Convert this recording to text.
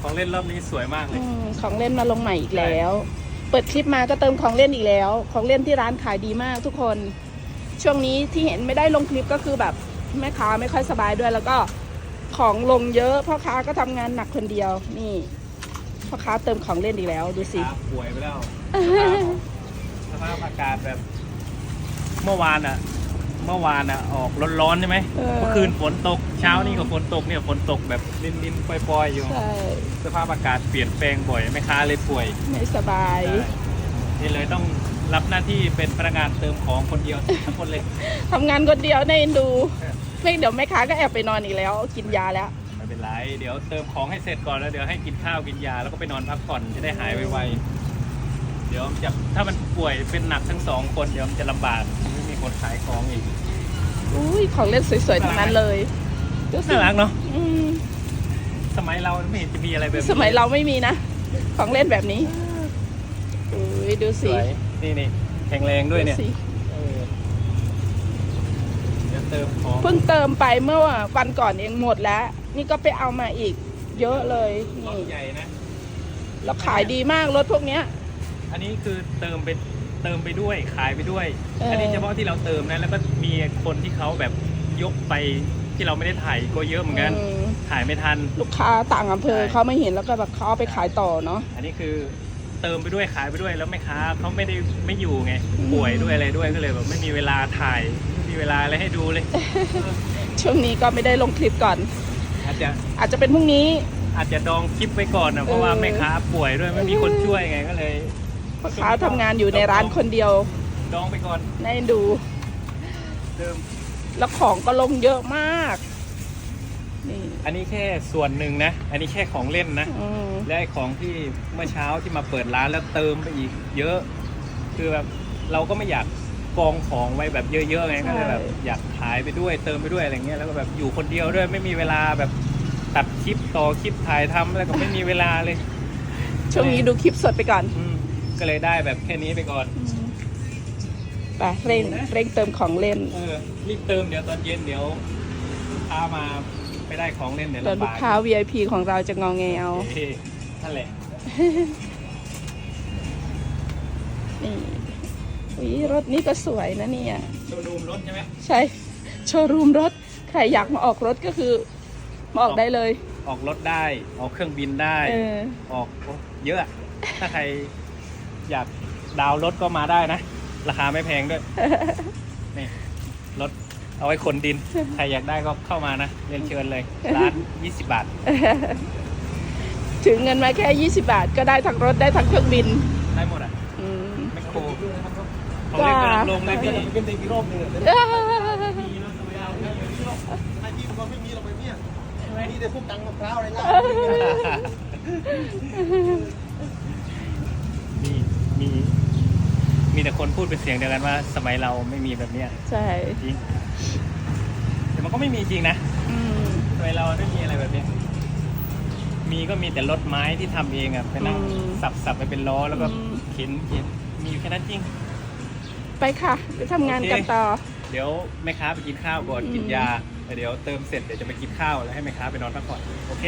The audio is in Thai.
ของเล่นรอบนี้สวยมากเลอืย มของเล่นมาลงใหม่อีกแล้ว เปิดคลิปมาก็เติมของเล่นอีกแล้ว ของเล่นที่ร้านขายดีมากทุกคน ช่วงนี้ที่เห็นไม่ได้ลงคลิปก็คือแบบแม่ค้าไม่ค่อยสบายด้วย แล้วก็ของลงเยอะพ่อค้าก็ทำงานหนักคนเดียว นี่พ่อค้าเติมของเล่นอีกแล้วดูสิ ขาป่วยไปแล้วสภาพอากาศแบบ เมื่อวานอะ เมื่อวานอะออกร้อนๆใช่ไหมเออ เมื่อคืนฝนตกเช้านี่ก็ฝนตกเนี่ยฝนตกแบบลินๆปล่อยๆอยู่ ใช่ สภาพอากาศเปลี่ยนแปลงบ่อยแม่ค้าเลยป่วยไม่สบายใช่นี่เลยต้องรับหน้าที่เป็นพนักงานเติมของคนเดียวทั้งคนเลยทำงานคนเดียวในเอ็นดู ไม่เดี๋ยวแม่ค้าก็แอบไปนอนอีกแล้ว กินยาแล้ว ไม่เป็นไรเดี๋ยวเติมของให้เสร็จก่อนแล้วเดี๋ยวให้กินข้าวกินยาแล้วก็ไปนอนพักผ่อนจะได้หายไวๆเดี๋ยวจะถ้ามันป่วยเป็นหนักทั้งสองคนเดี๋ยวมันจะลำบาก ไม่มีคนขายของอีกอุ้ยของเล่นสวยๆทั้งนั้นเลยดูสิน่ารักเนาะอืมสมัยเราไม่เห็นจะมีอะไรแบบนี้สมัยเราไม่มีนะ ของเล่นแบบนี้อุ้ยดูสสิวยนี่นี่แข็งแรงด้วยเนี่ยสิเออเดี๋ยวเติมของเพิ่งเติมไปเมื่อวันก่อนเองหมดแล้ว นี่ก็ไปเอามาอีก เยอะเลยรนี่ถใหญ่นะ แล้วขายดีมากรถพวกเนี้ย อันนี้คือเติมไป เติมไปด้วยขายไปด้วย เอออั อันนี้เฉพาะที่เราเติมนะแล้วก็มีคนที่เขาแบบยกไปที่เราไม่ได้ถ่ายก็เยอะเหมือนกันอืมถ่ายไม่ทัน ลูกค้าต่างอำเภอใช่ เขาไม่เห็นแล้วก็แบบเขาเอาไปขายต่อเนาะ อันนี้คือเติมไปด้วยขายไปด้วยแล้วแม่ค้าเขาไม่ได้ไม่อยู่ไงอืม ป่วยด้วยอะไรด้วยก็เลยแบบไม่มีเวลาถ่ายไม่มีเวลาอะไรให้ดูเลย ช่วงนี้ก็ไม่ได้ลงคลิปก่อน อาจจะอาจจะเป็นพรุ่งนี้ อาจจะดองคลิปไว้ก่อนนะเพราะว่าเออ แม่ค้าป่วยด้วยไม่มีคนช่วยไงก็เลย พ่อค้าทำงานอยู่ในร้านคนเดียว ดองไปก่อนในเอ็นดูเติม แล้วของก็ลงเยอะมาก นี่อันนี้แค่ส่วนหนึ่งนะ อันนี้แค่ของเล่นนะ อืมและไอ้ของที่เมื่อเช้าที่มาเปิดร้านแล้วเติมไปอีก เยอะ คือแบบเราก็ไม่อยากกองของไว้แบบเยอะๆไงก็เลยแบบอยากขายไปด้วยเติมไปด้วยอะไรเงี้ยแล้วก็แบบอยู่คนเดียวด้วยไม่มีเวลาแบบตัดคลิปต่อคลิปถ่ายทำแล้วก็ไม่มีเวลาเลยช่วงนี้ดูคลิปสดไปก่อน อืม ก็เลยได้แบบแค่นี้ไปก่อน ไปเร่งเร่งเติมของเล่น เออรีบเติมเดี๋ยวตอนเย็นเดี๋ยวลูกค้ามาไม่ได้ของเล่นเดี๋ยวแล้วลำลูกบากค้า VIP ของเราจะงองเงเอาเฮ้นั่นแหละนี่อุ๊ยรถนี่ก็สวยนะเนี่ย โชว์รูมรถใช่ไหมใช่ โชว์รูมรถ ใครอยากมาออกรถก็คือ มาออกได้เลย ออกรถได้ ออกเครื่องบินได้ เออ ออกโอ้เยอะอะถ้าใคร อยากดาวน์รถก็มาได้นะ ราคาไม่แพงด้วย นี่รถเอาไว้ขนดิน ใครอยากได้ก็เข้ามานะเรียนเชิญเลยร้าน20 บาท ถึงเงินมาแค่ 20 บาท ก็ได้ทั้งรถได้ทั้งเครื่องบิน ได้หมดอะอืม แมคโครเขาเรียกกำลังลงเลยพี่เป็นอีกรอบหนึงอะเอ้อไอ้ที่มันไม่มีเราไปเนี่ยมีแต่พวกตังมะพร้าวอะไรล่ะมี มีแต่คนพูดเป็นเสียงเดียวกันว่า สมัยเราไม่มีแบบเนี้ยใช่จริงแต่มันก็ไม่มีจริงนะอืมสมัยเราไม่มีอะไรแบบเนี้ยมีก็มีแต่รถไม้ที่ทำเองอะไปนั่งอืม สับสับไปเป็นล้อแล้วก็อืมเข็นเข็นมีอยู่แค่นั้นจริง ไปค่ะไปทำงานกันต่อ เดี๋ยวแม่ค้าไปกินข้าวก่อนอืม กินยาแล้วเดี๋ยวเติมเสร็จเดี๋ยวจะไปกินข้าวแล้วให้แม่ค้าไปนอนพักผ่อนโอเค